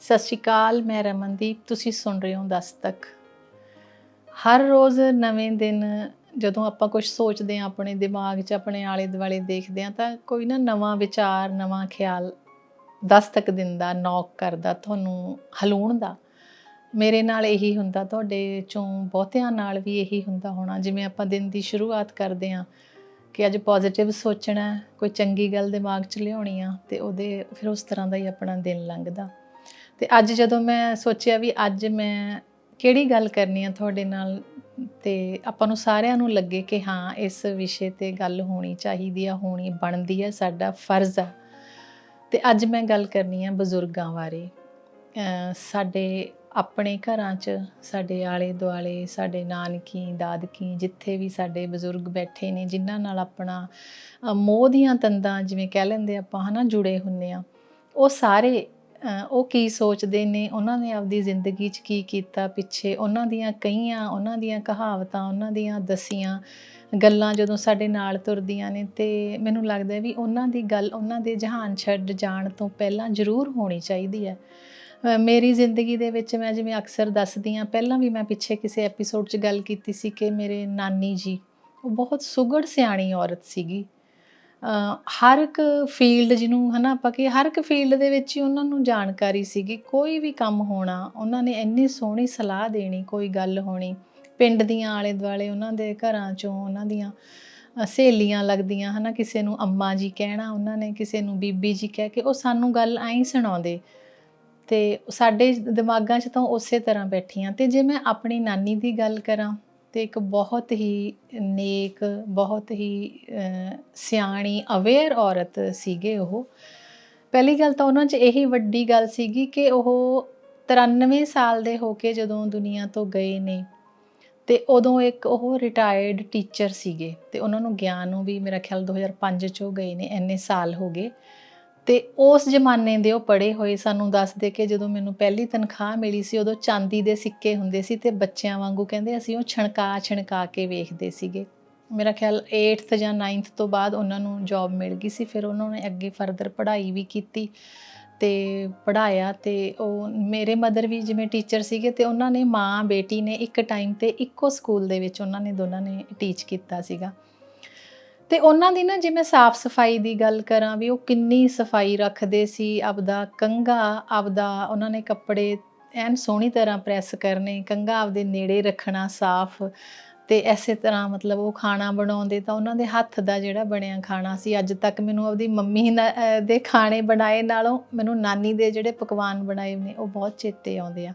ਸਤਿ ਸ਼੍ਰੀ ਅਕਾਲ, ਮੈਂ ਰਮਨਦੀਪ, ਤੁਸੀਂ ਸੁਣ ਰਹੇ ਹੋ ਦਸਤਕ ਹਰ ਰੋਜ਼ ਨਵੇਂ ਦਿਨ, ਜਦੋਂ ਆਪਾਂ ਕੁਝ ਸੋਚਦੇ ਹਾਂ, ਆਪਣੇ ਦਿਮਾਗ 'ਚ, ਆਪਣੇ ਆਲੇ ਦੁਆਲੇ ਦੇਖਦੇ ਹਾਂ, ਤਾਂ ਕੋਈ ਨਾ ਨਵਾਂ ਵਿਚਾਰ, ਨਵਾਂ ਖਿਆਲ ਦਸਤਕ ਦਿੰਦਾ ਨੌਕ ਕਰਦਾ, ਤੁਹਾਨੂੰ ਹਲੂਣ ਦਾ। ਮੇਰੇ ਨਾਲ ਇਹੀ ਹੁੰਦਾ, ਤੁਹਾਡੇ ਚੋਂ ਬਹੁਤਿਆਂ ਨਾਲ ਵੀ ਇਹੀ ਹੁੰਦਾ ਹੋਣਾ। ਜਿਵੇਂ ਆਪਾਂ ਦਿਨ ਦੀ ਸ਼ੁਰੂਆਤ ਕਰਦੇ ਹਾਂ ਕਿ ਅੱਜ ਪੋਜ਼ਿਟਿਵ ਸੋਚਣਾ ਕੋਈ ਚੰਗੀ ਗੱਲ ਦਿਮਾਗ 'ਚ ਲਿਆਉਣੀ ਆ, ਤੇ ਉਹਦੇ ਫਿਰ ਉਸ ਤਰ੍ਹਾਂ ਦਾ ਹੀ ਆਪਣਾ ਦਿਨ ਲੰਘਦਾ। ਤੇ ਅੱਜ ਜਦੋਂ ਮੈਂ ਸੋਚਿਆ ਵੀ ਅੱਜ ਮੈਂ ਕਿਹੜੀ ਗੱਲ ਕਰਨੀ ਆ ਤੁਹਾਡੇ ਨਾਲ, ਤੇ ਆਪਾਂ ਨੂੰ ਸਾਰਿਆਂ ਨੂੰ ਲੱਗੇ ਕਿ ਹਾਂ, ਇਸ ਵਿਸ਼ੇ ਤੇ ਗੱਲ ਹੋਣੀ ਚਾਹੀਦੀ ਆ, ਹੋਣੀ ਬਣਦੀ ਆ, ਸਾਡਾ ਫਰਜ਼ ਆ। ਤੇ ਅੱਜ ਮੈਂ ਗੱਲ ਕਰਨੀ ਆ ਬਜ਼ੁਰਗਾਂ ਬਾਰੇ। ਸਾਡੇ ਆਪਣੇ ਘਰਾਂ 'ਚ, ਸਾਡੇ ਆਲੇ ਦੁਆਲੇ ਸਾਡੇ ਨਾਨਕੀ, ਦਾਦਕੀ, ਜਿੱਥੇ ਵੀ ਸਾਡੇ ਬਜ਼ੁਰਗ ਬੈਠੇ ਨੇ, ਜਿਨ੍ਹਾਂ ਨਾਲ ਆਪਣਾ ਮੋਹ ਦੀਆਂ ਤੰਦਾਂ ਜਿਵੇਂ ਕਹਿ ਲੈਂਦੇ ਆਪਾਂ, ਹਨਾ, ਜੁੜੇ ਹੁੰਨੇ ਆ, ਉਹ ਸਾਰੇ ਉਹ ਕੀ ਸੋਚਦੇ ਨੇ? ਉਹਨਾਂ ਨੇ ਆਪਦੀ ਜ਼ਿੰਦਗੀ 'ਚ ਕੀ ਕੀਤਾ ਪਿੱਛੇ? ਉਹਨਾਂ ਦੀਆਂ ਕਈਆਂ ਉਹਨਾਂ ਦੀਆਂ ਕਹਾਵਤਾਂ, ਉਹਨਾਂ ਦੀਆਂ ਦਸੀਆਂ ਗੱਲਾਂ ਜਦੋਂ ਸਾਡੇ ਨਾਲ ਤੁਰਦੀਆਂ ਨੇ ਤੇ ਮੈਨੂੰ ਲੱਗਦਾ ਵੀ ਉਹਨਾਂ ਦੀ ਗੱਲ, ਉਹਨਾਂ ਦੇ ਜਹਾਨ ਛੱਡ ਜਾਣ ਤੋਂ ਪਹਿਲਾਂ ਜ਼ਰੂਰ ਹੋਣੀ ਚਾਹੀਦੀ ਹੈ। ਮੇਰੀ ਜ਼ਿੰਦਗੀ ਦੇ ਵਿੱਚ ਮੈਂ ਜਿਵੇਂ ਅਕਸਰ ਦੱਸਦੀ ਹਾਂ, ਪਹਿਲਾਂ ਵੀ ਮੈਂ ਪਿੱਛੇ ਕਿਸੇ ਐਪੀਸੋਡ 'ਚ ਗੱਲ ਕੀਤੀ ਸੀ ਕਿ ਮੇਰੇ ਨਾਨੀ ਜੀ, ਉਹ ਬਹੁਤ ਸੁਗੜ ਸਿਆਣੀ ਔਰਤ ਸੀਗੀ। ਹਰ ਇੱਕ ਫੀਲਡ ਜਿਹਨੂੰ ਹਨਾ ਆਪਾਂ ਕਿ ਹਰ ਇੱਕ ਫੀਲਡ ਦੇ ਵਿੱਚ ਹੀ ਉਹਨਾਂ ਨੂੰ ਜਾਣਕਾਰੀ ਸੀਗੀ, ਕੋਈ ਵੀ ਕੰਮ ਹੋਣਾ, ਉਹਨਾਂ ਨੇ ਇੰਨੀ ਸੋਹਣੀ ਸਲਾਹ ਦੇਣੀ, ਕੋਈ ਗੱਲ ਹੋਣੀ, ਪਿੰਡ ਦੀਆਂ ਆਲੇ ਦੁਆਲੇ ਉਹਨਾਂ ਦੇ ਘਰਾਂ ਚੋਂ, ਉਹਨਾਂ ਦੀਆਂ ਸਹੇਲੀਆਂ ਲੱਗਦੀਆਂ ਹਨਾ, ਕਿਸੇ ਨੂੰ ਅੰਮਾ ਜੀ ਕਹਿਣਾ, ਉਹਨਾਂ ਨੇ ਕਿਸੇ ਨੂੰ ਬੀਬੀ ਜੀ ਕਹਿ ਕੇ, ਉਹ ਸਾਨੂੰ ਗੱਲ ਐਂ ਸੁਣਾਉਂਦੇ। ਤੇ ਸਾਡੇ ਦਿਮਾਗਾਂ 'ਚ ਤਾਂ ਉਸੇ ਤਰ੍ਹਾਂ ਬੈਠੀਆਂ। ਤੇ ਜੇ ਮੈਂ ਆਪਣੀ ਨਾਨੀ ਦੀ ਗੱਲ ਕਰਾਂ ਤੇ ਇੱਕ ਬਹੁਤ ਹੀ ਨੇਕ, ਬਹੁਤ ਹੀ ਸਿਆਣੀ ਅਵੇਅਰ ਔਰਤ ਸੀਗੇ ਉਹ। ਪਹਿਲੀ ਗੱਲ ਤਾਂ ਉਹਨਾਂ 'ਚ ਇਹੀ ਵੱਡੀ ਗੱਲ ਸੀਗੀ ਕਿ ਉਹ 93 ਸਾਲ ਦੇ ਹੋ ਕੇ ਜਦੋਂ ਦੁਨੀਆ ਤੋਂ ਗਏ ਨੇ ਤੇ ਉਦੋਂ ਇੱਕ ਉਹ ਰਿਟਾਇਰਡ ਟੀਚਰ ਸੀਗੇ ਤੇ ਉਹਨਾਂ ਨੂੰ ਗਿਆਨ ਨੂੰ ਵੀ ਮੇਰਾ ਖਿਆਲ 2005 ਚ ਉਹ ਗਏ ਨੇ, ਇੰਨੇ ਸਾਲ ਹੋ ਗਏ। ਤੇ ਉਸ ਜ਼ਮਾਨੇ ਦੇ ਉਹ ਪੜੇ ਹੋਏ ਸਾਨੂੰ ਦੱਸਦੇ ਕਿ ਜਦੋਂ ਮੈਨੂੰ ਪਹਿਲੀ ਤਨਖਾਹ ਮਿਲੀ ਸੀ, ਉਦੋਂ ਚਾਂਦੀ ਦੇ ਸਿੱਕੇ ਹੁੰਦੇ ਸੀ ਤੇ ਬੱਚਿਆਂ ਵਾਂਗੂ ਕਹਿੰਦੇ ਅਸੀਂ ਉਹ ਛਣਕਾ ਛਣਕਾ ਕੇ ਵੇਖਦੇ ਸੀਗੇ। ਮੇਰਾ ਖਿਆਲ 8th ਜਾਂ 9th ਤੋਂ ਬਾਅਦ ਉਹਨਾਂ ਨੂੰ ਜੌਬ ਮਿਲ ਗਈ ਸੀ, ਫਿਰ ਉਹਨਾਂ ਨੇ ਅੱਗੇ ਫਰਦਰ ਪੜ੍ਹਾਈ ਵੀ ਕੀਤੀ ਤੇ ਪੜ੍ਹਾਇਆ ਤੇ ਉਹ ਮੇਰੇ ਮਦਰ ਵੀ ਜਿਵੇਂ ਟੀਚਰ ਸੀਗੇ ਤੇ ਉਹਨਾਂ ਨੇ ਮਾਂ ਬੇਟੀ ਨੇ ਇੱਕ ਟਾਈਮ ਤੇ ਇੱਕੋ ਸਕੂਲ ਦੇ ਵਿੱਚ ਉਹਨਾਂ ਨੇ ਦੋਨਾਂ ਨੇ ਟੀਚ ਕੀਤਾ ਸੀਗਾ। ਤੇ ਉਹਨਾਂ ਦੀ ਨਾ ਜੇ ਮੈਂ ਸਾਫ਼ ਸਫ਼ਾਈ ਦੀ ਗੱਲ ਕਰਾਂ ਵੀ ਉਹ ਕਿੰਨੀ ਸਫ਼ਾਈ ਰੱਖਦੇ ਸੀ, ਆਪਦਾ ਕੰਘਾ, ਆਪਦਾ ਉਹਨਾਂ ਨੇ ਕੱਪੜੇ ਐਨ ਸੋਹਣੀ ਤਰ੍ਹਾਂ ਪ੍ਰੈਸ ਕਰਨੇ, ਕੰਘਾ ਆਪਦੇ ਨੇੜੇ ਰੱਖਣਾ ਸਾਫ਼ ਤੇ ਐਸੇ ਤਰ੍ਹਾਂ ਮਤਲਬ ਉਹ ਖਾਣਾ ਬਣਾਉਂਦੇ ਤਾਂ ਉਹਨਾਂ ਦੇ ਹੱਥ ਦਾ ਜਿਹੜਾ ਬਣਿਆ ਖਾਣਾ ਸੀ। ਅੱਜ ਤੱਕ ਮੈਨੂੰ ਆਪਦੀ ਮੰਮੀ ਦੇ ਖਾਣੇ ਬਣਾਏ ਨਾਲੋਂ ਮੈਨੂੰ ਨਾਨੀ ਦੇ ਜਿਹੜੇ ਪਕਵਾਨ ਬਣਾਏ ਨੇ ਉਹ ਬਹੁਤ ਚੇਤੇ ਆਉਂਦੇ ਆ।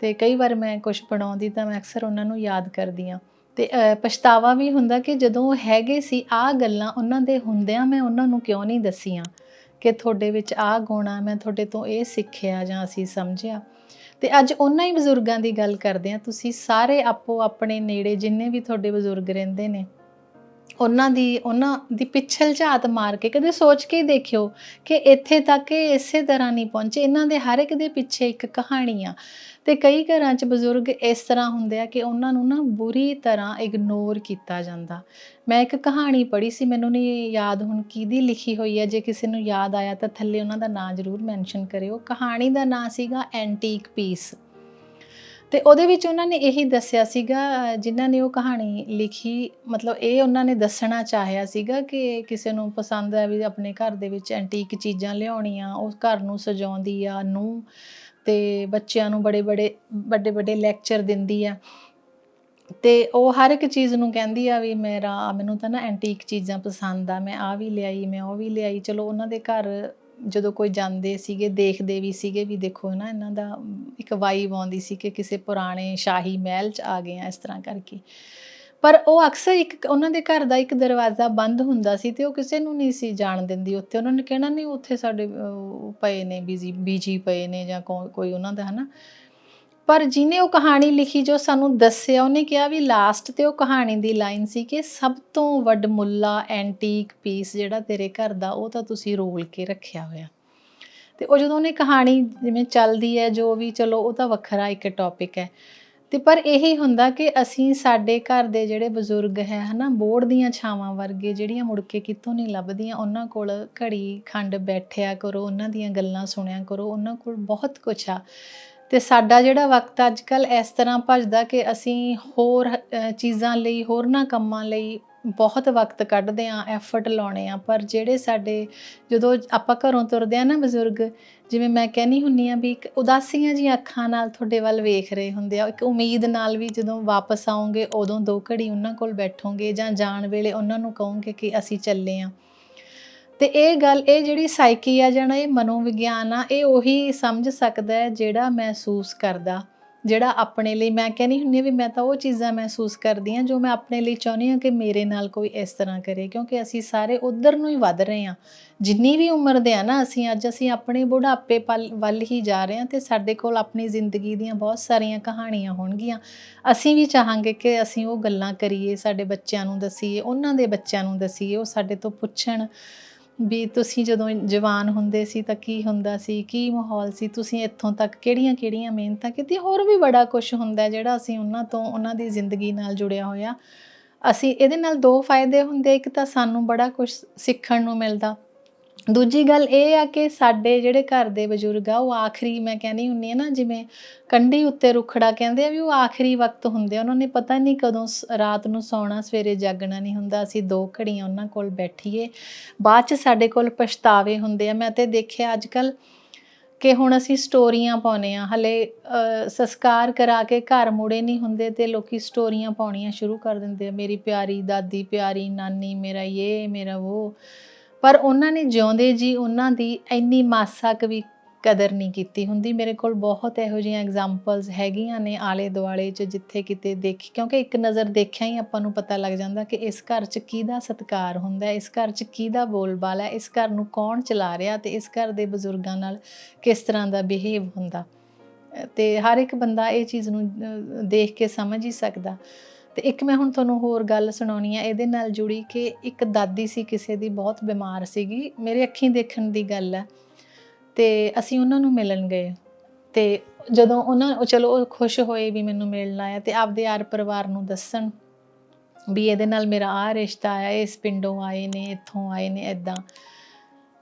ਤੇ ਕਈ ਵਾਰ ਮੈਂ ਕੁਝ ਬਣਾਉਂਦੀ ਤਾਂ ਮੈਂ ਅਕਸਰ ਉਹਨਾਂ ਨੂੰ ਯਾਦ ਕਰਦੀ ਆ ਤੇ ਪਛਤਾਵਾ ਵੀ ਹੁੰਦਾ ਕਿ ਜਦੋਂ ਹੈਗੇ ਸੀ ਆ ਗੱਲਾਂ ਉਹਨਾਂ ਦੇ ਹੁੰਦਿਆਂ ਮੈਂ ਉਹਨਾਂ ਨੂੰ ਕਿਉਂ ਨਹੀਂ ਦਸੀਆਂ? ਕਿ ਤੁਹਾਡੇ ਵਿੱਚ ਆ ਗੁਣਾ ਮੈਂ ਤੁਹਾਡੇ ਤੋਂ ਇਹ ਸਿੱਖਿਆ ਜਾਂ ਅਸੀਂ ਸਮਝਿਆ? ਤੇ ਅੱਜ ਉਹਨਾਂ ਹੀ ਬਜ਼ੁਰਗਾਂ ਦੀ ਗੱਲ ਕਰਦੇ ਆ ਤੁਸੀਂ ਸਾਰੇ ਆਪੋ ਆਪਣੇ ਨੇੜੇ ਜਿੰਨੇ ਵੀ ਤੁਹਾਡੇ ਬਜ਼ੁਰਗ ਰਹਿੰਦੇ ਨੇ ਉਹਨਾਂ ਦੀ ਉਹਨਾਂ ਦੀ ਪਿੱਛਲ ਝਾਤ ਮਾਰ ਕੇ ਕਦੇ ਸੋਚ ਕੇ ਦੇਖਿਓ ਕਿ ਇੱਥੇ ਤੱਕ ਇਹ ਇਸੇ ਤਰ੍ਹਾਂ ਨਹੀਂ ਪਹੁੰਚੇ। ਇਹਨਾਂ ਦੇ ਹਰ ਇੱਕ ਦੇ ਪਿੱਛੇ ਇੱਕ ਕਹਾਣੀ ਆ। ਤੇ ਕਈ ਘਰਾਂ 'ਚ ਬਜ਼ੁਰਗ ਇਸ ਤਰ੍ਹਾਂ ਹੁੰਦੇ ਆ ਕਿ ਉਹਨਾਂ ਨੂੰ ਨਾ ਬੁਰੀ ਤਰ੍ਹਾਂ ਇਗਨੋਰ ਕੀਤਾ ਜਾਂਦਾ। ਮੈਂ ਇੱਕ ਕਹਾਣੀ ਪੜ੍ਹੀ ਸੀ, ਮੈਨੂੰ ਨਹੀਂ ਯਾਦ ਹੁਣ ਕਿਹਦੀ ਲਿਖੀ ਹੋਈ ਹੈ ਜੇ ਕਿਸੇ ਨੂੰ ਯਾਦ ਆਇਆ ਤਾਂ ਥੱਲੇ ਉਹਨਾਂ ਦਾ ਨਾਂ ਜ਼ਰੂਰ ਮੈਂਸ਼ਨ ਕਰਿਓ। ਕਹਾਣੀ ਦਾ ਨਾਂ ਸੀਗਾ ਐਂਟੀਕ ਪੀਸ ਤੇ ਉਹਦੇ ਵਿੱਚ ਉਹਨਾਂ ਨੇ ਇਹੀ ਦੱਸਿਆ ਸੀਗਾ, ਜਿਨ੍ਹਾਂ ਨੇ ਉਹ ਕਹਾਣੀ ਲਿਖੀ, ਮਤਲਬ ਇਹ ਉਹਨਾਂ ਨੇ ਦੱਸਣਾ ਚਾਹਿਆ ਸੀਗਾ ਕਿ ਕਿਸੇ ਨੂੰ ਪਸੰਦ ਹੈ ਵੀ ਆਪਣੇ ਘਰ ਦੇ ਵਿੱਚ ਐਂਟੀਕ ਚੀਜ਼ਾਂ ਲਿਆਉਣੀਆਂ ਉਸ ਘਰ ਨੂੰ ਸਜਾਉਂਦੀ ਆ ਨੂੰ ਤੇ ਬੱਚਿਆਂ ਨੂੰ ਬੜੇ ਬੜੇ, ਵੱਡੇ ਵੱਡੇ ਲੈਕਚਰ ਦਿੰਦੀ ਆ। ਤੇ ਉਹ ਹਰ ਇੱਕ ਚੀਜ਼ ਨੂੰ ਕਹਿੰਦੀ ਆ ਵੀ ਮੇਰਾ, ਮੈਨੂੰ ਤਾਂ ਨਾ ਐਂਟੀਕ ਚੀਜ਼ਾਂ ਪਸੰਦ ਆ, ਮੈਂ ਆ ਵੀ ਲਿਆਈ, ਮੈਂ ਉਹ ਵੀ ਲਿਆਈ, ਚਲੋ ਉਹਨਾਂ ਦੇ ਘਰ ਜਦੋਂ ਕੋਈ ਜਾਂਦੇ ਸੀਗੇ, ਦੇਖਦੇ ਵੀ ਸੀਗੇ ਵੀ ਦੇਖੋ ਨਾ ਇਹਨਾਂ ਦਾ ਇੱਕ ਵਾਈਬ ਆਉਂਦੀ ਸੀ ਕਿ ਕਿਸੇ ਪੁਰਾਣੇ ਸ਼ਾਹੀ ਮਹਿਲ 'ਚ ਆ ਗਏ ਆ ਇਸ ਤਰ੍ਹਾਂ ਕਰਕੇ। ਪਰ ਉਹ ਅਕਸਰ ਇੱਕ ਉਹਨਾਂ ਦੇ ਘਰ ਦਾ ਇੱਕ ਦਰਵਾਜ਼ਾ ਬੰਦ ਹੁੰਦਾ ਸੀ ਤੇ ਉਹ ਕਿਸੇ ਨੂੰ ਨਹੀਂ ਸੀ ਜਾਣ ਦਿੰਦੀ ਉੱਥੇ। ਉਹਨਾਂ ਨੇ ਕਹਿਣਾ ਨਹੀਂ, ਉੱਥੇ ਸਾਡੇ ਪਏ ਨੇ ਬੀਜੀ ਬੀਜੀ ਪਏ ਨੇ ਜਾਂ ਕੋਈ ਉਹਨਾਂ ਦਾ ਹਨਾ? ਪਰ ਜਿਹਨੇ ਉਹ ਕਹਾਣੀ ਲਿਖੀ ਜੋ ਸਾਨੂੰ ਦੱਸਿਆ, ਉਹਨੇ ਕਿਹਾ ਵੀ ਲਾਸਟ ਤੇ ਉਹ ਕਹਾਣੀ ਦੀ ਲਾਈਨ ਸੀ ਕਿ ਸਭ ਤੋਂ ਵੱਡ ਮੁੱਲਾ ਐਂਟੀਕ ਪੀਸ ਜਿਹੜਾ ਤੇਰੇ ਘਰ ਦਾ, ਉਹ ਤਾਂ ਤੁਸੀਂ ਰੋਲ ਕੇ ਰੱਖਿਆ ਹੋਇਆ। ਤੇ ਉਹ ਜਦੋਂ ਉਹਨੇ ਕਹਾਣੀ ਜਿਵੇਂ ਚੱਲਦੀ ਹੈ, ਜੋ ਵੀ ਚਲੋ ਉਹ ਤਾਂ ਵੱਖਰਾ ਇੱਕ ਟੌਪਿਕ ਹੈ। ਤੇ ਪਰ ਇਹੀ ਹੁੰਦਾ ਕਿ ਅਸੀਂ ਸਾਡੇ ਘਰ ਦੇ ਜਿਹੜੇ ਬਜ਼ੁਰਗ ਹੈ, ਹਨਾ ਬੋੜ ਦੀਆਂ ਛਾਵਾਂ ਵਰਗੇ ਜਿਹੜੀਆਂ ਮੁੜ ਕੇ ਕਿੱਥੋਂ ਨਹੀਂ ਲੱਭਦੀਆਂ, ਉਹਨਾਂ ਕੋਲ ਘੜੀ ਖੰਡ ਬੈਠਿਆ ਕਰੋ, ਉਹਨਾਂ ਦੀਆਂ ਗੱਲਾਂ ਸੁਣਿਆ ਕਰੋ, ਉਹਨਾਂ ਕੋਲ ਬਹੁਤ ਕੁਝ ਆ। ਤੇ ਸਾਡਾ ਜਿਹੜਾ ਵਕਤ ਅੱਜ ਕੱਲ ਇਸ ਤਰ੍ਹਾਂ ਭੱਜਦਾ ਕਿ ਅਸੀਂ ਹੋਰ ਅ, ਚੀਜ਼ਾਂ ਲਈ ਹੋਰਨਾਂ ਕੰਮਾਂ ਲਈ ਬਹੁਤ ਵਕਤ ਕੱਢਦੇ ਆਂ ਐਫਰਟ ਲਾਉਣੇ ਆ ਪਰ ਜਿਹੜੇ ਸਾਡੇ ਜਦੋਂ ਆਪਾਂ ਘਰੋਂ ਤੁਰਦੇ ਆ ਨਾ ਬਜ਼ੁਰਗ ਜਿਵੇਂ ਮੈਂ ਕਹਿੰਨੀ ਹੁੰਨੀ ਆ ਵੀ ਇੱਕ ਉਦਾਸੀਆਂ ਜੀ ਅੱਖਾਂ ਨਾਲ ਤੁਹਾਡੇ ਵੱਲ ਵੇਖ ਰਹੇ ਹੁੰਦੇ ਆ ਇੱਕ ਉਮੀਦ ਨਾਲ ਵੀ ਜਦੋਂ ਵਾਪਸ ਆਓਗੇ ਉਦੋਂ ਦੋ ਘੜੀ ਉਹਨਾਂ ਕੋਲ ਬੈਠੋਗੇ ਜਾਂ ਜਾਣ ਵੇਲੇ ਉਹਨਾਂ ਨੂੰ ਕਹੋਗੇ ਕਿ ਅਸੀਂ ਚੱਲੇ ਆ ਤੇ ਇਹ ਗੱਲ, ਇਹ ਜਿਹੜੀ ਸਾਈਕੀ ਆ ਜਾਣਾ ਇਹ ਮਨੋਵਿਗਿਆਨ ਆ, ਇਹ ਉਹੀ ਸਮਝ ਸਕਦਾ ਹੈ ਜਿਹੜਾ ਮਹਿਸੂਸ ਕਰਦਾ। ਜਿਹੜਾ ਆਪਣੇ ਲਈ, ਮੈਂ ਕਹਿੰਦੀ ਹੁੰਨੀ ਆ ਵੀ ਮੈਂ ਤਾਂ ਉਹ ਚੀਜ਼ਾਂ ਮਹਿਸੂਸ ਕਰਦੀ ਆ ਜੋ ਮੈਂ ਆਪਣੇ ਲਈ ਚਾਹੁੰਦੀ ਆ ਕਿ ਮੇਰੇ ਨਾਲ ਕੋਈ ਇਸ ਤਰ੍ਹਾਂ ਕਰੇ, ਕਿਉਂਕਿ ਅਸੀਂ ਸਾਰੇ ਉਧਰ ਨੂੰ ਹੀ ਵੱਧ ਰਹੇ ਆ ਜਿੰਨੀ ਵੀ ਉਮਰ ਦੇ ਆ ਨਾ ਅਸੀਂ, ਅੱਜ ਅਸੀਂ ਆਪਣੇ ਬੁਢਾਪੇ ਪਲ, ਵੱਲ ਹੀ ਜਾ ਰਹੇ ਆ ਤੇ ਸਾਡੇ ਕੋਲ ਆਪਣੀ ਜ਼ਿੰਦਗੀ ਦੀਆਂ ਬਹੁਤ ਸਾਰੀਆਂ ਕਹਾਣੀਆਂ ਹੋਣਗੀਆਂ। ਅਸੀਂ ਵੀ ਚਾਹਾਂਗੇ ਕਿ ਅਸੀਂ ਉਹ ਗੱਲਾਂ ਕਰੀਏ, ਸਾਡੇ ਬੱਚਿਆਂ ਨੂੰ ਦਸੀਏ, ਉਹਨਾਂ ਦੇ ਬੱਚਿਆਂ ਨੂੰ ਦਸੀਏ, ਉਹ ਸਾਡੇ ਤੋਂ ਪੁੱਛਣ। ਵੀ ਤੁਸੀਂ ਜਦੋਂ ਜਵਾਨ ਹੁੰਦੇ ਸੀ ਤਾਂ ਕੀ ਹੁੰਦਾ ਸੀ? ਕੀ ਮਾਹੌਲ ਸੀ? ਤੁਸੀਂ ਇੱਥੋਂ ਤੱਕ ਕਿਹੜੀਆਂ-ਕਿਹੜੀਆਂ ਮਿਹਨਤਾਂ ਕੀਤੀਆਂ? ਹੋਰ ਵੀ ਬੜਾ ਕੁਝ ਹੁੰਦਾ ਜਿਹੜਾ ਅਸੀਂ ਉਹਨਾਂ ਤੋਂ, ਉਹਨਾਂ ਦੀ ਜ਼ਿੰਦਗੀ ਨਾਲ ਜੁੜਿਆ ਹੋਇਆ। ਅਸੀਂ ਇਹਦੇ ਨਾਲ ਦੋ ਫਾਇਦੇ ਹੁੰਦੇ। ਇੱਕ ਤਾਂ ਸਾਨੂੰ ਬੜਾ ਕੁਝ ਸਿੱਖਣ ਨੂੰ ਮਿਲਦਾ। ਦੂਜੀ ਗੱਲ ਇਹ ਆ ਕਿ ਸਾਡੇ ਜਿਹੜੇ ਘਰ ਦੇ ਬਜ਼ੁਰਗ ਆ, ਉਹ ਆਖਰੀ ਮੈਂ ਕਹਿੰਦੀ ਹੁੰਨੀ ਆ ਨਾ, ਜਿਵੇਂ ਕੰਢੀ ਉੱਤੇ ਰੁਖੜਾ ਕਹਿੰਦੇ ਆ ਵੀ ਉਹ ਆਖਰੀ ਵਕਤ ਹੁੰਦੇ ਆ। ਉਹਨਾਂ ਨੇ ਪਤਾ ਨਹੀਂ ਕਦੋਂ ਸ- ਰਾਤ ਨੂੰ ਸੌਣਾ, ਸਵੇਰੇ ਜਾਗਣਾ ਨਹੀਂ ਹੁੰਦਾ। ਅਸੀਂ ਦੋ ਘੜੀਆਂ ਉਹਨਾਂ ਕੋਲ ਬੈਠੀਏ। ਬਾਅਦ ਚ ਸਾਡੇ ਕੋਲ ਪਛਤਾਵੇ ਹੁੰਦੇ ਆ। ਮੈਂ ਤੇ ਦੇਖਿਆ ਅੱਜ ਕੱਲ ਕਿ ਹੁਣ ਅਸੀਂ ਸਟੋਰੀਆਂ ਪਾਉਨੇ ਆ। ਹਲੇ ਸੰਸਕਾਰ ਕਰਾ ਕੇ ਘਰ ਮੁੜੇ ਨਹੀਂ ਹੁੰਦੇ ਤੇ ਲੋਕੀ ਸਟੋਰੀਆਂ ਪਾਉਣੀਆਂ ਸ਼ੁਰੂ ਕਰ ਦਿੰਦੇ ਆ। ਮੇਰੀ ਪਿਆਰੀ ਦਾਦੀ, ਪਿਆਰੀ ਨਾਨੀ, ਮੇਰਾ ਇਹ ਮੇਰਾ ਉਹ ਪਰ ਉਹਨਾਂ ਨੇ ਜਿਉਂਦੇ ਜੀ ਉਹਨਾਂ ਦੀ ਇੰਨੀ ਮਾਸਾ ਕੁ ਵੀ ਕਦਰ ਨਹੀਂ ਕੀਤੀ ਹੁੰਦੀ। ਮੇਰੇ ਕੋਲ ਬਹੁਤ ਇਹੋ ਜਿਹੀਆਂ ਐਗਜ਼ਾਮਪਲਸ ਹੈਗੀਆਂ ਨੇ ਆਲੇ ਦੁਆਲੇ 'ਚ ਜਿੱਥੇ ਕਿਤੇ ਦੇਖੀ ਕਿਉਂਕਿ ਇੱਕ ਨਜ਼ਰ ਦੇਖਿਆ ਹੀ ਆਪਾਂ ਨੂੰ ਪਤਾ ਲੱਗ ਜਾਂਦਾ ਕਿ ਇਸ ਘਰ 'ਚ ਕਿਹਦਾ ਸਤਿਕਾਰ ਹੁੰਦਾ ਇਸ ਘਰ 'ਚ ਕਿਹਦਾ ਬੋਲਬਾਲਾ ਹੈ ਇਸ ਘਰ ਨੂੰ ਕੌਣ ਚਲਾ ਰਿਹਾ ਤੇ ਇਸ ਘਰ ਦੇ ਬਜ਼ੁਰਗਾਂ ਨਾਲ ਕਿਸ ਤਰ੍ਹਾਂ ਦਾ ਬਿਹੇਵ ਹੁੰਦਾ। ਅ, ਤੇ ਹਰ ਇੱਕ ਬੰਦਾ ਇਹ ਚੀਜ਼ ਨੂੰ ਦੇਖ ਕੇ ਸਮਝ ਹੀ ਸਕਦਾ। ਤੇ ਇੱਕ ਮੈਂ ਹੁਣ ਤੁਹਾਨੂੰ ਹੋਰ ਗੱਲ ਸੁਣਾਉਣੀ ਆ, ਇਹਦੇ ਨਾਲ ਜੁੜੀ ਕਿ ਇੱਕ ਦਾਦੀ ਸੀ ਕਿਸੇ ਦੀ, ਬਹੁਤ ਬਿਮਾਰ ਸੀਗੀ, ਮੇਰੇ ਅੱਖੀਂ ਦੇਖਣ ਦੀ ਗੱਲ ਹੈ ਤੇ ਅਸੀਂ ਉਹਨਾਂ ਨੂੰ ਮਿਲਣ ਗਏ। ਤੇ ਜਦੋਂ ਉਹਨਾਂ, ਉਹ ਚਲੋ ਉਹ ਖੁਸ਼ ਹੋਏ ਵੀ ਮੈਨੂੰ ਮਿਲਣ ਆਇਆ ਤੇ ਆਪਦੇ ਯਾਰ ਪਰਿਵਾਰ ਨੂੰ ਦੱਸਣ ਵੀ ਇਹਦੇ ਨਾਲ ਮੇਰਾ ਆ ਰਿਸ਼ਤਾ ਆਇਆ, ਇਸ ਪਿੰਡੋਂ ਆਏ ਨੇ, ਇੱਥੋਂ ਆਏ ਨੇ ਇਦਾਂ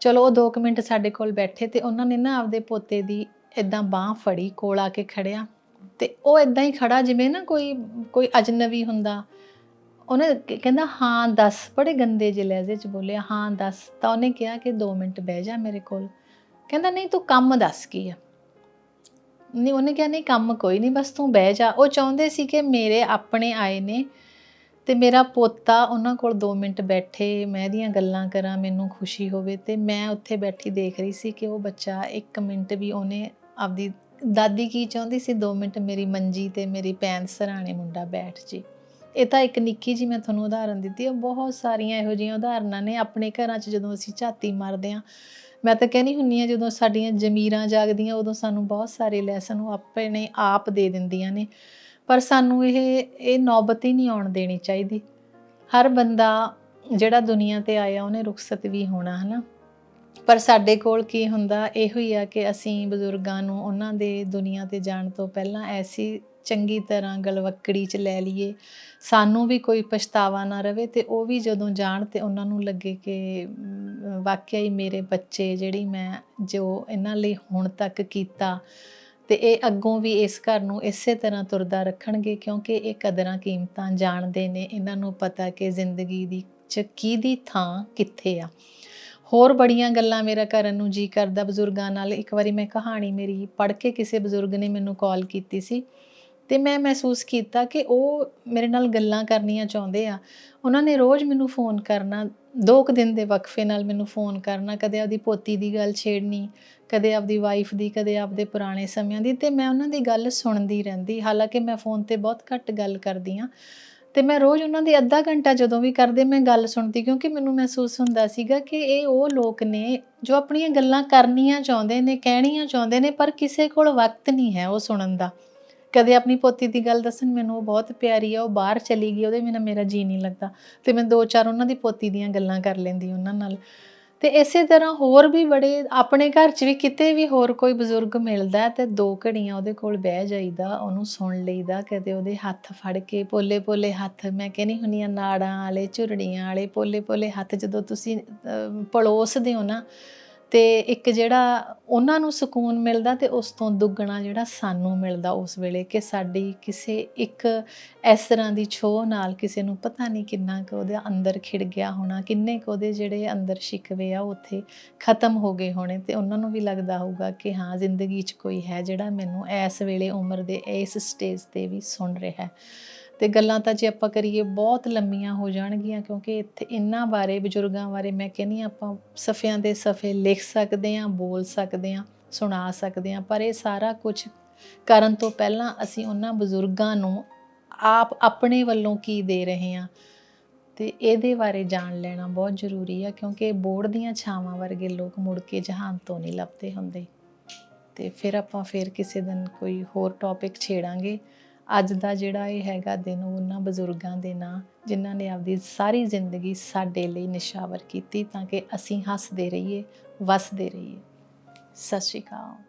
ਚਲੋ ਉਹ 2 ਮਿੰਟ ਸਾਡੇ ਕੋਲ ਬੈਠੇ ਤੇ ਉਹਨਾਂ ਨੇ ਨਾ ਆਪਦੇ ਪੋਤੇ ਦੀ ਇਦਾਂ ਬਾਹ ਫੜੀ, ਕੋਲ ਆ ਕੇ ਖੜਿਆ। ਤੇ ਉਹ ਇਦਾਂ ਹੀ ਖੜਾ ਜਿਵੇਂ ਨਾ ਕੋਈ ਕੋਈ ਅਜਨਬੀ ਹੁੰਦਾ। ਉਹਨੇ ਕਹਿੰਦਾ, ਹਾਂ, ਦੱਸ। ਬੜੇ ਗੰਦੇ ਜਿਹੇ ਲਹਿਜੇ ਚ ਬੋਲਿਆ, ਹਾਂ, ਦੱਸ। ਤਾਂ ਉਹਨੇ ਕਿਹਾ ਕਿ 2 ਮਿੰਟ ਬਹਿ ਜਾ ਮੇਰੇ ਕੋਲ। ਕਹਿੰਦਾ, ਨਹੀਂ, ਤੂੰ ਕੰਮ ਦੱਸ ਕੀ ਆ? ਨਹੀਂ, ਉਹਨੇ ਕਿਹਾ, ਨਹੀਂ, ਕੰਮ ਕੋਈ ਨਹੀਂ, ਬਸ ਤੂੰ ਬਹਿ ਜਾ। ਉਹ ਚਾਹੁੰਦੇ ਸੀ ਕਿ ਮੇਰੇ ਆਪਣੇ ਆਏ ਨੇ ਤੇ ਮੇਰਾ ਪੋਤਾ ਉਹਨਾਂ ਕੋਲ 2 ਮਿੰਟ ਬੈਠੇ, ਮੈਂ ਇਹਦੀਆਂ ਗੱਲਾਂ ਕਰਾਂ, ਮੈਨੂੰ ਖੁਸ਼ੀ ਹੋਵੇ ਤੇ ਮੈਂ ਉੱਥੇ ਬੈਠੀ ਦੇਖ ਰਹੀ ਸੀ ਕਿ ਉਹ ਬੱਚਾ 1 ਮਿੰਟ ਵੀ ਉਹਨੇ ਆਪਦੀ ਦਾਦੀ ਕੀ ਚਾਹੁੰਦੀ ਸੀ? 2 ਮਿੰਟ ਮੇਰੀ ਮੰਜੀ ਤੇ ਮੇਰੀ ਪੈਨ ਸਰਾਣੇ ਮੁੰਡਾ ਬੈਠ ਜੀ। ਇਹ ਤਾਂ ਇੱਕ ਨਿੱਕੀ ਜੀ ਮੈਂ ਤੁਹਾਨੂੰ ਉਦਾਹਰਨ ਦਿੱਤੀ ਹੈ ਬਹੁਤ ਸਾਰੀਆਂ ਇਹੋ ਜਿਹੀਆਂ ਉਦਾਹਰਨਾਂ ਨੇ ਆਪਣੇ ਘਰਾਂ 'ਚ ਜਦੋਂ ਅਸੀਂ ਝਾਤੀ ਮਾਰਦੇ ਹਾਂ। ਮੈਂ ਤਾਂ ਕਹਿੰਦੀ ਹੁੰਨੀ ਆ ਜਦੋਂ ਸਾਡੀਆਂ ਜ਼ਮੀਰਾਂ ਜਾਗਦੀਆਂ, ਉਦੋਂ ਸਾਨੂੰ ਬਹੁਤ ਸਾਰੇ ਲੈਸਨ ਉਹ ਆਪਣੇ ਆਪ ਦੇ ਦਿੰਦੀਆਂ ਨੇ। ਪਰ ਸਾਨੂੰ ਇਹ ਇਹ ਨੌਬਤ ਹੀ ਨਹੀਂ ਆਉਣ ਦੇਣੀ ਚਾਹੀਦੀ। ਹਰ ਬੰਦਾ ਜਿਹੜਾ ਦੁਨੀਆ ਤੇ ਆਇਆ, ਉਹਨੇ ਰੁਖਸਤ ਵੀ ਹੋਣਾ, ਹਨਾ? ਪਰ ਸਾਡੇ ਕੋਲ ਕੀ ਹੁੰਦਾ, ਇਹੋ ਹੀ ਆ ਕਿ ਅਸੀਂ ਬਜ਼ੁਰਗਾਂ ਨੂੰ ਉਹਨਾਂ ਦੇ ਦੁਨੀਆ ਤੇ ਜਾਣ ਤੋਂ ਪਹਿਲਾਂ ਐਸੀ ਚੰਗੀ ਤਰ੍ਹਾਂ ਗਲਵੱਕੜੀ 'ਚ ਲੈ ਲਈਏ। ਸਾਨੂੰ ਵੀ ਕੋਈ ਪਛਤਾਵਾ ਨਾ ਰਵੇ ਤੇ ਉਹ ਵੀ ਜਦੋਂ ਜਾਣ ਤੇ ਉਹਨਾਂ ਨੂੰ ਲੱਗੇ ਕਿ ਵਾਕਿਆ ਹੀ ਮੇਰੇ ਬੱਚੇ ਜਿਹੜੀ ਮੈਂ ਜੋ ਇਹਨਾਂ ਲਈ ਹੁਣ ਤੱਕ ਕੀਤਾ ਤੇ ਇਹ ਅੱਗੋਂ ਵੀ ਇਸ ਘਰ ਨੂੰ ਇਸੇ ਤਰ੍ਹਾਂ ਤੁਰਦਾ ਰੱਖਣਗੇ ਕਿਉਂਕਿ ਇਹ ਕਦਰਾਂ ਕੀਮਤਾਂ ਜਾਣਦੇ ਨੇ, ਇਹਨਾਂ ਨੂੰ ਪਤਾ ਕਿ ਜ਼ਿੰਦਗੀ ਦੀ ਚ ਕਿਹਦੀ ਥਾਂ ਕਿੱਥੇ ਆ। ਹੋਰ ਬੜੀਆਂ ਗੱਲਾਂ ਮੇਰਾ ਕਰਨ ਨੂੰ ਜੀ ਕਰਦਾ ਬਜ਼ੁਰਗਾਂ ਨਾਲ। ਇੱਕ ਵਾਰੀ ਮੈਂ ਕਹਾਣੀ ਮੇਰੀ ਪੜ੍ਹ ਕੇ ਕਿਸੇ ਬਜ਼ੁਰਗ ਨੇ ਮੈਨੂੰ ਕਾਲ ਕੀਤੀ ਸੀ ਤੇ ਮੈਂ ਮਹਿਸੂਸ ਕੀਤਾ ਕਿ ਉਹ ਮੇਰੇ ਨਾਲ ਗੱਲਾਂ ਕਰਨੀਆਂ ਚਾਹੁੰਦੇ ਆ। ਉਹਨਾਂ ਨੇ ਰੋਜ਼ ਮੈਨੂੰ ਫੋਨ ਕਰਨਾ, ਦੋ ਕੁ ਦਿਨ ਦੇ ਵਕਫੇ ਨਾਲ ਮੈਨੂੰ ਫੋਨ ਕਰਨਾ, ਕਦੇ ਆਪਦੀ ਪੋਤੀ ਦੀ ਗੱਲ ਛੇੜਨੀ, ਕਦੇ ਆਪਦੀ ਵਾਈਫ ਦੀ, ਕਦੇ ਆਪਦੇ ਪੁਰਾਣੇ ਸਮਿਆਂ ਦੀ ਤੇ ਮੈਂ ਉਹਨਾਂ ਦੀ ਗੱਲ ਸੁਣਦੀ ਰਹਿੰਦੀ। ਹਾਲਾਂਕਿ ਮੈਂ ਫੋਨ ਤੇ ਬਹੁਤ ਘੱਟ ਗੱਲ ਕਰਦੀ ਆ ਤੇ ਮੈਂ ਰੋਜ਼ ਉਹਨਾਂ ਦੀ ਅੱਧਾ ਘੰਟਾ ਜਦੋਂ ਵੀ ਕਰਦੇ ਮੈਂ ਗੱਲ ਸੁਣਦੀ, ਕਿਉਂਕਿ ਮੈਨੂੰ ਮਹਿਸੂਸ ਹੁੰਦਾ ਸੀਗਾ ਕਿ ਇਹ ਉਹ ਲੋਕ ਨੇ ਜੋ ਆਪਣੀਆਂ ਗੱਲਾਂ ਕਰਨੀਆਂ ਚਾਹੁੰਦੇ ਨੇ, ਕਹਿਣੀਆਂ ਚਾਹੁੰਦੇ ਨੇ, ਪਰ ਕਿਸੇ ਕੋਲ ਵਕਤ ਨਹੀਂ ਹੈ ਉਹ ਸੁਣਨ ਦਾ। ਕਦੇ ਆਪਣੀ ਪੋਤੀ ਦੀ ਗੱਲ ਦੱਸਣ ਮੈਨੂੰ ਉਹ ਬਹੁਤ ਪਿਆਰੀ ਆ, ਉਹ ਬਾਹਰ ਚਲੀ ਗਈ, ਉਹਦੇ ਬਿਨਾਂ ਮੇਰਾ ਜੀ ਨਹੀਂ ਲੱਗਦਾ। ਤੇ ਮੈਂ ਦੋ ਚਾਰ ਉਹਨਾਂ ਦੀ ਪੋਤੀ ਦੀਆਂ ਗੱਲਾਂ ਕਰ ਲੈਂਦੀ ਉਹਨਾਂ ਨਾਲ। ਤੇ ਇਸੇ ਤਰ੍ਹਾਂ ਹੋਰ ਵੀ ਬੜੇ ਆਪਣੇ ਘਰ 'ਚ ਵੀ ਕਿਤੇ ਵੀ ਹੋਰ ਕੋਈ ਬਜ਼ੁਰਗ ਮਿਲਦਾ ਹੈ ਤੇ ਦੋ ਘੜੀਆਂ ਉਹਦੇ ਕੋਲ ਬਹਿ ਜਾਈਦਾ ਉਹਨੂੰ ਸੁਣ ਲਈਦਾ ਕਦੇ ਉਹਦੇ ਹੱਥ ਫੜ ਕੇ ਪੋਲੇ ਪੋਲੇ ਹੱਥ ਮੈਂ ਕਹਿੰਦੀ ਹੁੰਦੀ ਹਾਂ ਨਾੜਾਂ ਵਾਲੇ ਝੁਰੜੀਆਂ ਵਾਲੇ ਪੋਲੇ ਪੋਲੇ ਹੱਥ ਜਦੋਂ ਤੁਸੀਂ ਅਹ, ਪਲੋਸਦੇ ਹੋ ਨਾ ਤੇ ਇੱਕ ਜਿਹੜਾ ਉਹਨਾਂ ਨੂੰ ਸਕੂਨ ਮਿਲਦਾ ਤੇ ਉਸ ਤੋਂ ਦੁੱਗਣਾ ਜਿਹੜਾ ਸਾਨੂੰ ਮਿਲਦਾ ਉਸ ਵੇਲੇ ਕਿ ਸਾਡੀ ਕਿਸੇ ਇੱਕ ਇਸ ਤਰ੍ਹਾਂ ਦੀ ਛੋਹ ਨਾਲ ਕਿਸੇ ਨੂੰ ਪਤਾ ਨਹੀਂ ਕਿੰਨਾ ਕੁ ਉਹਦੇ ਅੰਦਰ ਖਿੜ ਗਿਆ ਹੋਣਾ, ਕਿੰਨੇ ਕੁ ਉਹਦੇ ਜਿਹੜੇ ਅੰਦਰ ਸ਼ਿਕਵੇ ਆ, ਉਹ ਉੱਥੇ ਖਤਮ ਹੋ ਗਏ ਹੋਣੇ ਤੇ ਉਹਨਾਂ ਨੂੰ ਵੀ ਲੱਗਦਾ ਹੋਊਗਾ ਕਿ ਹਾਂ, ਜ਼ਿੰਦਗੀ 'ਚ ਕੋਈ ਹੈ ਜਿਹੜਾ ਮੈਨੂੰ ਇਸ ਵੇਲੇ ਉਮਰ ਦੇ ਇਸ ਸਟੇਜ ਤੇ ਵੀ ਸੁਣ ਰਿਹਾ ਹੈ। ਤੇ ਗੱਲਾਂ ਤਾਂ ਜੇ ਆਪਾਂ ਕਰੀਏ ਬਹੁਤ ਲੰਮੀਆਂ ਹੋ ਜਾਣਗੀਆਂ, ਕਿਉਂਕਿ ਇੱਥੇ ਇਹਨਾਂ ਬਾਰੇ ਬਜ਼ੁਰਗਾਂ ਬਾਰੇ ਮੈਂ ਕਹਿੰਨੀ ਆਪਾਂ ਸਫਿਆਂ ਦੇ ਸਫੇ ਲਿਖ ਸਕਦੇ ਹਾਂ, ਬੋਲ ਸਕਦੇ ਹਾਂ, ਸੁਣਾ ਸਕਦੇ ਹਾਂ, ਪਰ ਇਹ ਸਾਰਾ ਕੁਝ ਕਰਨ ਤੋਂ ਪਹਿਲਾਂ ਅਸੀਂ ਉਹਨਾਂ ਬਜ਼ੁਰਗਾਂ ਨੂੰ ਆਪ ਆਪਣੇ ਵੱਲੋਂ ਕੀ ਦੇ ਰਹੇ ਹਾਂ ਤੇ ਇਹਦੇ ਬਾਰੇ ਜਾਣ ਲੈਣਾ ਬਹੁਤ ਜ਼ਰੂਰੀ ਆ, ਕਿਉਂਕਿ ਬੋੜ ਦੀਆਂ ਛਾਵਾਂ ਵਰਗੇ ਲੋਕ ਮੁੜ ਕੇ ਜਹਾਨ ਤੋਂ ਨਹੀਂ ਲੱਭਦੇ ਹੁੰਦੇ। ਤੇ ਫਿਰ ਆਪਾਂ ਫਿਰ ਕਿਸੇ ਦਿਨ ਕੋਈ ਹੋਰ ਟੌਪਿਕ ਛੇੜਾਂਗੇ। ਅੱਜ ਦਾ ਜਿਹੜਾ ਇਹ ਹੈਗਾ ਦਿਨ ਉਹਨਾਂ ਬਜ਼ੁਰਗਾਂ ਦੇ ਨਾਂ, ਜਿਨ੍ਹਾਂ ਨੇ ਆਪਦੀ ਸਾਰੀ ਜ਼ਿੰਦਗੀ ਸਾਡੇ ਲਈ ਨਿਸ਼ਾਵਰ ਕੀਤੀ ਤਾਂ ਕਿ ਅਸੀਂ ਹੱਸਦੇ ਰਹੀਏ, ਵਸਦੇ ਰਹੀਏ। ਸਤਿ ਸ਼੍ਰੀ ਅਕਾਲ।